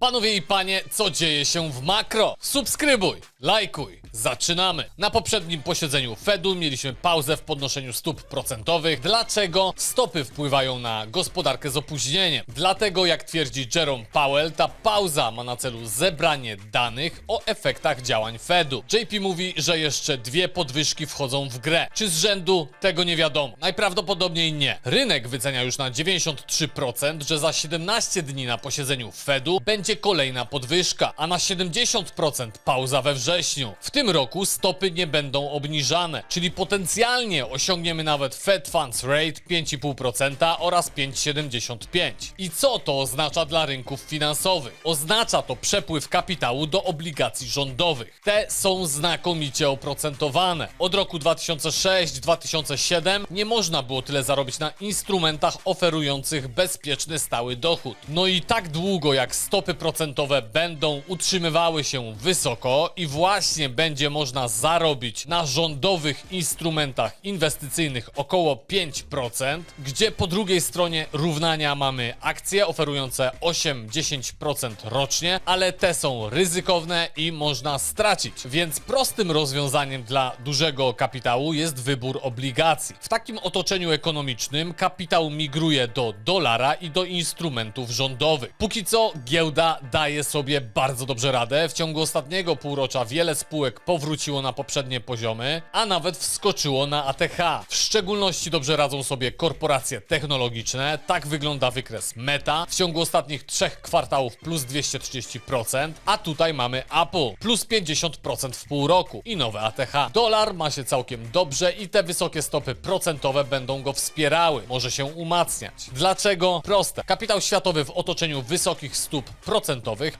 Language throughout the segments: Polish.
Panowie i panie, co dzieje się w makro? Subskrybuj, lajkuj, zaczynamy. Na poprzednim posiedzeniu Fedu mieliśmy pauzę w podnoszeniu stóp procentowych. Dlaczego stopy wpływają na gospodarkę z opóźnieniem? Dlatego, jak twierdzi Jerome Powell, ta pauza ma na celu zebranie danych o efektach działań Fedu. JP mówi, że jeszcze dwie podwyżki wchodzą w grę. Czy z rzędu? Tego nie wiadomo. Najprawdopodobniej nie. Rynek wycenia już na 93%, że za 17 dni na posiedzeniu Fedu będzie kolejna podwyżka, a na 70% pauza we wrześniu. W tym roku stopy nie będą obniżane, czyli potencjalnie osiągniemy nawet Fed Funds Rate 5,5% oraz 5,75%. I co to oznacza dla rynków finansowych? Oznacza to przepływ kapitału do obligacji rządowych. Te są znakomicie oprocentowane. Od roku 2006-2007 nie można było tyle zarobić na instrumentach oferujących bezpieczny stały dochód. No i tak długo jak stopy procentowe będą utrzymywały się wysoko i właśnie będzie można zarobić na rządowych instrumentach inwestycyjnych około 5%, gdzie po drugiej stronie równania mamy akcje oferujące 8-10% rocznie, ale te są ryzykowne i można stracić. Więc prostym rozwiązaniem dla dużego kapitału jest wybór obligacji. W takim otoczeniu ekonomicznym kapitał migruje do dolara i do instrumentów rządowych. Póki co giełda daje sobie bardzo dobrze radę. W ciągu ostatniego półrocza wiele spółek powróciło na poprzednie poziomy, a nawet wskoczyło na ATH. W szczególności dobrze radzą sobie korporacje technologiczne. Tak wygląda wykres Meta. W ciągu ostatnich trzech kwartałów plus 230%, a tutaj mamy Apple plus 50% w pół roku i nowe ATH. Dolar ma się całkiem dobrze i te wysokie stopy procentowe będą go wspierały. Może się umacniać. Dlaczego? Proste. Kapitał światowy w otoczeniu wysokich stóp procentowych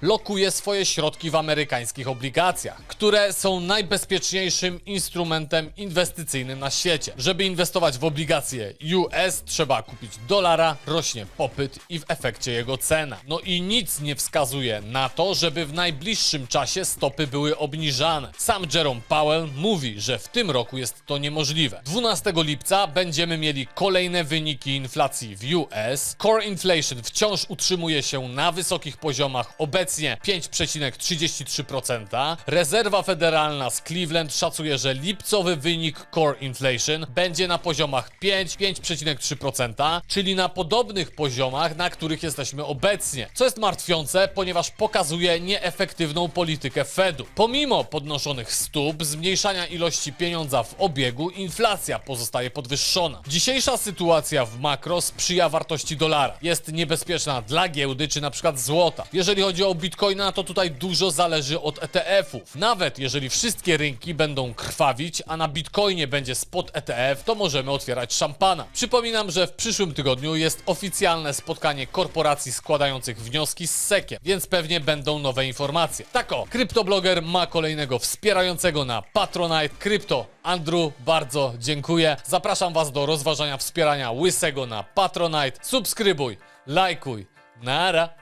lokuje swoje środki w amerykańskich obligacjach, które są najbezpieczniejszym instrumentem inwestycyjnym na świecie. Żeby inwestować w obligacje US, trzeba kupić dolara, rośnie popyt i w efekcie jego cena. No i nic nie wskazuje na to, żeby w najbliższym czasie stopy były obniżane. Sam Jerome Powell mówi, że w tym roku jest to niemożliwe. 12 lipca będziemy mieli kolejne wyniki inflacji w US. Core inflation wciąż utrzymuje się na wysokich poziomach, obecnie 5,33%. Rezerwa Federalna z Cleveland szacuje, że lipcowy wynik core inflation będzie na poziomach 5-5,3%, czyli na podobnych poziomach, na których jesteśmy obecnie. Co jest martwiące, ponieważ pokazuje nieefektywną politykę Fedu. Pomimo podnoszonych stóp, zmniejszania ilości pieniądza w obiegu, inflacja pozostaje podwyższona. Dzisiejsza sytuacja w makro sprzyja wartości dolara. Jest niebezpieczna dla giełdy czy na przykład złota. Jeżeli chodzi o bitcoina, to tutaj dużo zależy od ETF-ów. Nawet jeżeli wszystkie rynki będą krwawić, a na bitcoinie będzie spot ETF, to możemy otwierać szampana. Przypominam, że w przyszłym tygodniu jest oficjalne spotkanie korporacji składających wnioski z SEC-iem, więc pewnie będą nowe informacje. Tak o, kryptoblogger ma kolejnego wspierającego na Patronite Krypto. Andrew, bardzo dziękuję. Zapraszam Was do rozważania wspierania Łysego na Patronite. Subskrybuj, lajkuj. Nara.